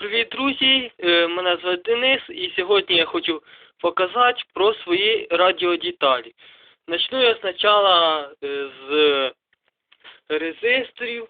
Привіт, друзі! Е, Мене звати Денис і сьогодні я хочу показати про свої радіодеталі. Начну я спочатку е, з резисторів.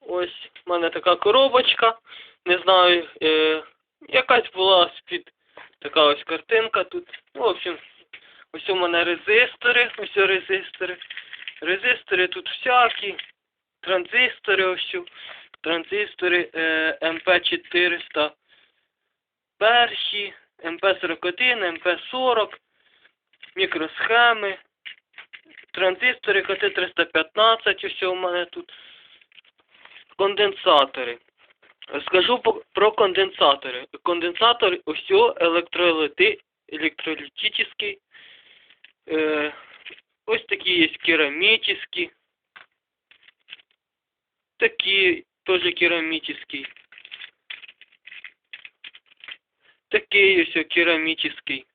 Ось в мене така коробочка. Не знаю, е, якась була з-під така ось картинка тут. Ну, в общем, ось у мене резистори, ось резистори. Резистори тут всякі, транзистори ось. Транзистори е, МП400 перші, МП41, МП40, мікросхеми, транзистори КТ315, ось у мене тут, конденсатори. Скажу про конденсатори. Конденсатор ось електролити, електролітичний, е, ось такі є керамічні, такие тоже керамический. Такий ось керамический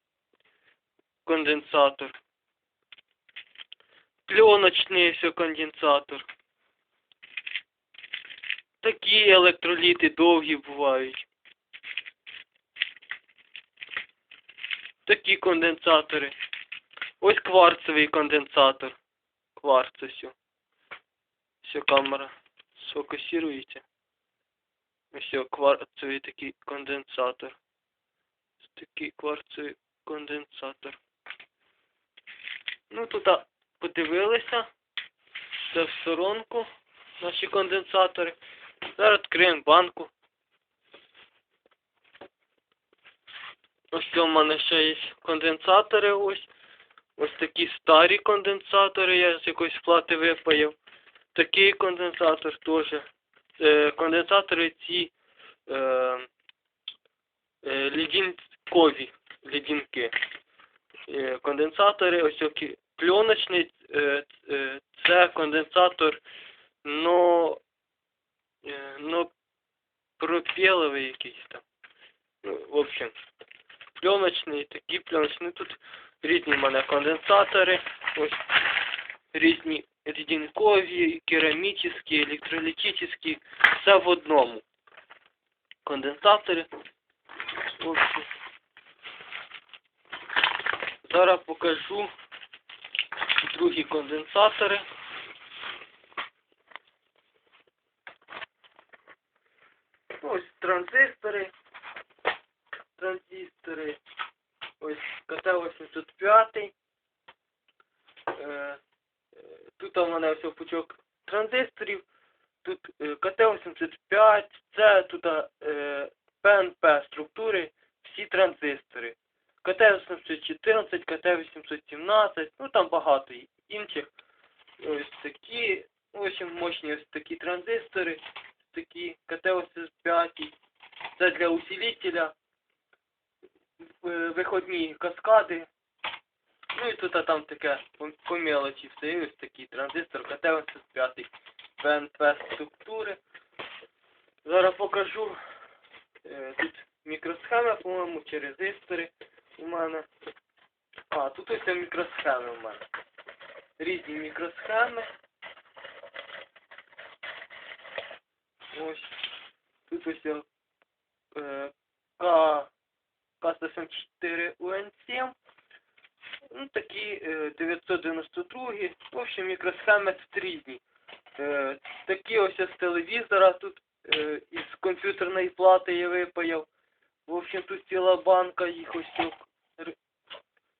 конденсатор. Пленочний ось конденсатор. Такі електроліти довгі бувають. Такі конденсатори. Ось кварцевий конденсатор. Кварц ось. Все камера сфокусирується. Ось кварцевий такий конденсатор. Такий кварцевий конденсатор. Ну тут подивилися. Це в сторонку наші конденсатори. Зараз відкриємо банку. Ось у мене ще є конденсатори ось. Ось такі старі конденсатори я з якоїсь плати випаяв такий конденсатор теж. Е, конденсатори ці е, е, ледінкові ледінки. Е, конденсатори, ось такі пленочний, е, е, це конденсатор, но, е, но пропеловий якийсь там. Ну, в общем, пленочний, такі пленочні. Тут різні в мене конденсатори. Ось різні рідинкові, керамічні, електролітичні, все в одному. Конденсатори. Зараз покажу другі конденсатори. Ось транзистори. Транзистори. Ось КТ-85. Тут у мене ось пучок транзисторів. Тут е, КТ-85, це тут е, ПНП структури, всі транзистори. КТ-814, КТ-817, ну там багато інших. Ось такі, в общем, мощні ось такі транзистори, такі КТ-85. Це для усилителя. Е, Виходні каскади. Ну і тут а там таке по, мелочі все. Ось такий транзистор КТ-85 ПНП структури. Зараз покажу. Е, тут мікросхема, по-моєму, чи резистори у мене. А, тут ось мікросхеми у мене. Різні мікросхеми. Ось. Тут ось е, К, К174 УН7. Ну, такі е, 992. В общем, мікросхеми тут різні. Е, такі ось з телевізора тут е, із комп'ютерної плати я випаяв. В общем, тут ціла банка їх ось тут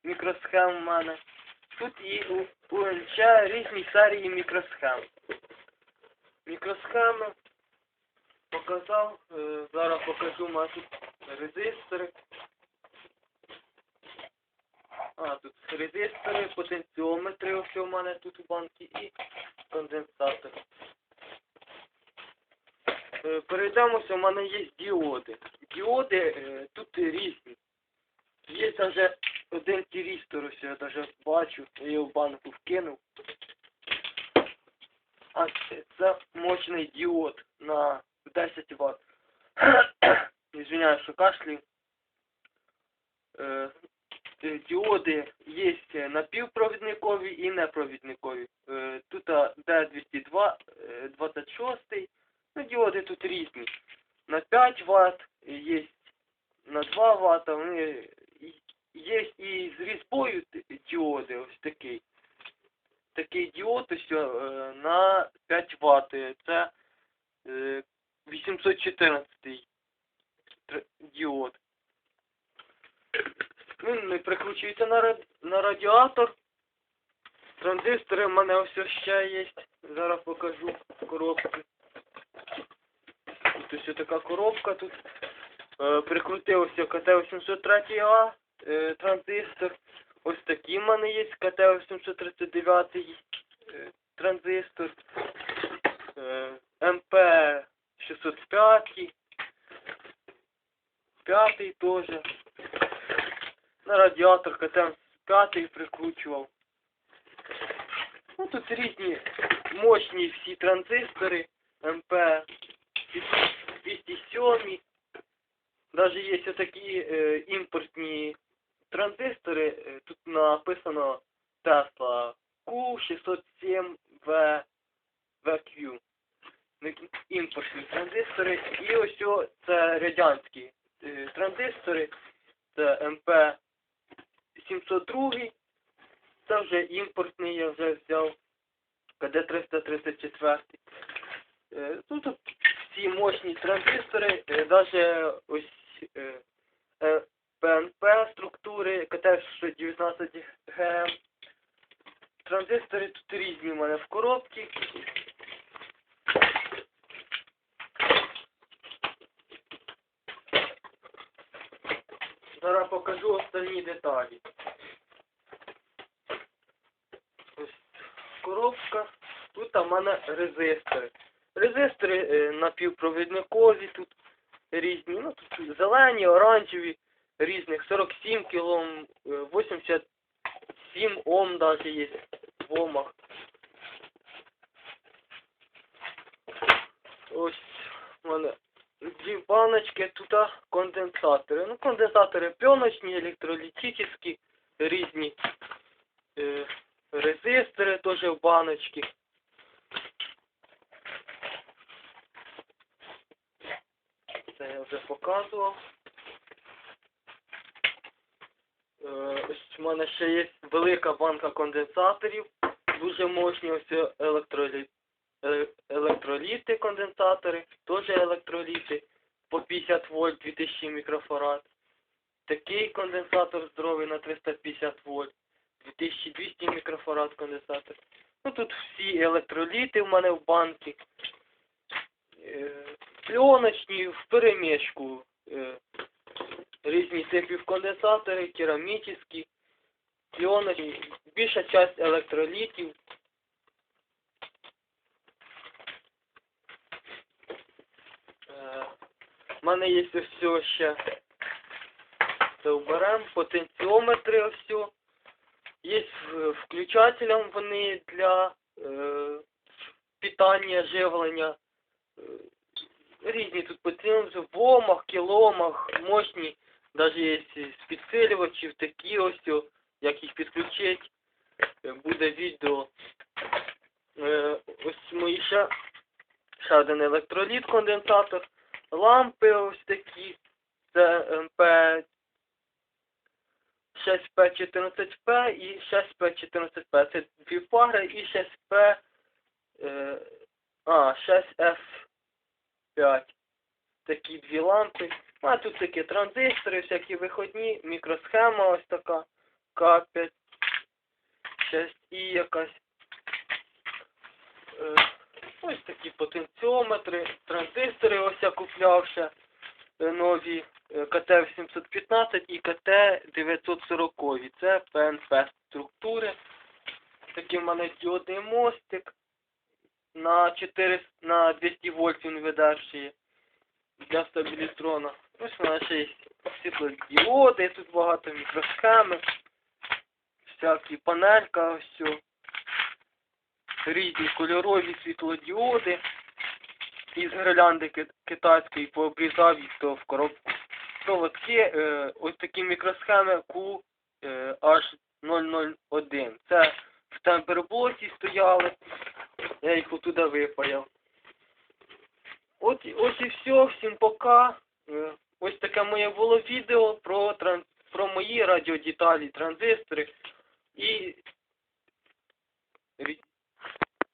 мікросхем в мене. Тут і у УНЧ різні серії мікросхем. Мікросхеми показав. Е, зараз покажу у мене тут резистори. А, тут резистори, потенціометри ось у мене тут у банки і конденсатор. Е, Перейдемося, у мене є діоди. Діоди е, тут різні. Є навіть один тірістор, ось я навіть бачу, я його в банку вкинув. А це, це мощний діод на 10 Вт. Извиняюсь, що кашлю. Е, е, діоди є напівпровідникові і непровідникові. Е, Тут D202, е, 26, ну діоди тут різні. на 5 Вт, є на 2 Вт, вони є і з різьбою діоди, ось такий. Такий діод ось е, на 5 Вт. Це е, 814 тр- діод. Він не прикручується на, раді- на радіатор. Транзистори в мене ось ще є. Зараз покажу коробки. Тут ось така коробка тут. Е, прикрутився КТ-803А е, транзистор. Ось такий в мене є КТ-839 е, транзистор. Е, МП-605. П'ятий теж. На радіатор КТ-5 прикручував. Ну тут різні мощні всі транзистори МП 207. Даже є такі е, імпортні транзистори. е, Тут написано Tesla Q607V VQ. Ну, Імпортні транзистори. І ось це радянські е, транзистори. Це МП 702. Це вже імпортний я вже взяв. КД-334. Е, Ну, тут всі мощні транзистори, е, даже ось е, е, ПНП структури, КТ-619 ГМ. Транзистори тут різні в мене в коробці. Зараз покажу остальні деталі. Ось коробка. Тут у мене резистори. Резистори е, напівпровідникові тут різні. Ну тут зелені, оранжеві, різних 47 кілом, е, 87 Ом навіть є в омах. Ось у мене дві баночки, тут конденсатори. Ну, конденсатори пленочні, електролітичні, різні. Е, резистори теж в баночці. Це я вже показував. Е, Ось у мене ще є велика банка конденсаторів. Дуже мощні ось електроліт, е, електроліти конденсатори, теж електроліти по 50 вольт 2000 мікрофарад. Такий конденсатор здоровий на 350 вольт, 2200 мікрофарад конденсатор. Ну тут всі електроліти в мене в банці. Е, Пленочні в перемішку. Е, Різні типів конденсатори, керамічні, пленочні, більша часть електролітів. Е, У мене є все ще це оберемо, потенціометри все. Є включателем вони для е, питання, живлення. Е, Різні тут потенціометри в омах, кіломах, мощні. Навіть є з підсилювачів, такі ось, як їх підключити. Е, Буде відео. Е, Ось мої ще, ще один електроліт конденсатор. Лампи ось такі. Це МП 6P14P і 6P14P. Це дві пари і 6P е, а, 6F5. Такі дві лампи. А тут такі транзистори, всякі виходні, мікросхема ось така. К5. 6І якась. Е, ось такі потенціометри, транзистори ось я купляв ще нові е, КТ-815 і КТ-940. Це ПНП структури. Такий в мене діодний мостик. На 4, на 200 вольт він видержує для стабілітрона. Ось у мене ще є світлодіоди, тут багато мікросхеми, всякі панелька, ось. Різні кольорові світлодіоди. Із гірлянди ки- китайської пообрізав їх то в коробку. Проводки, е, ось такі мікросхеми Q е, H001. Це в темперблоці стояли. Я їх отуди випаяв. От, ось і все, всім пока. Е, Ось таке моє було відео про, тран... про мої радіодеталі, транзистори. І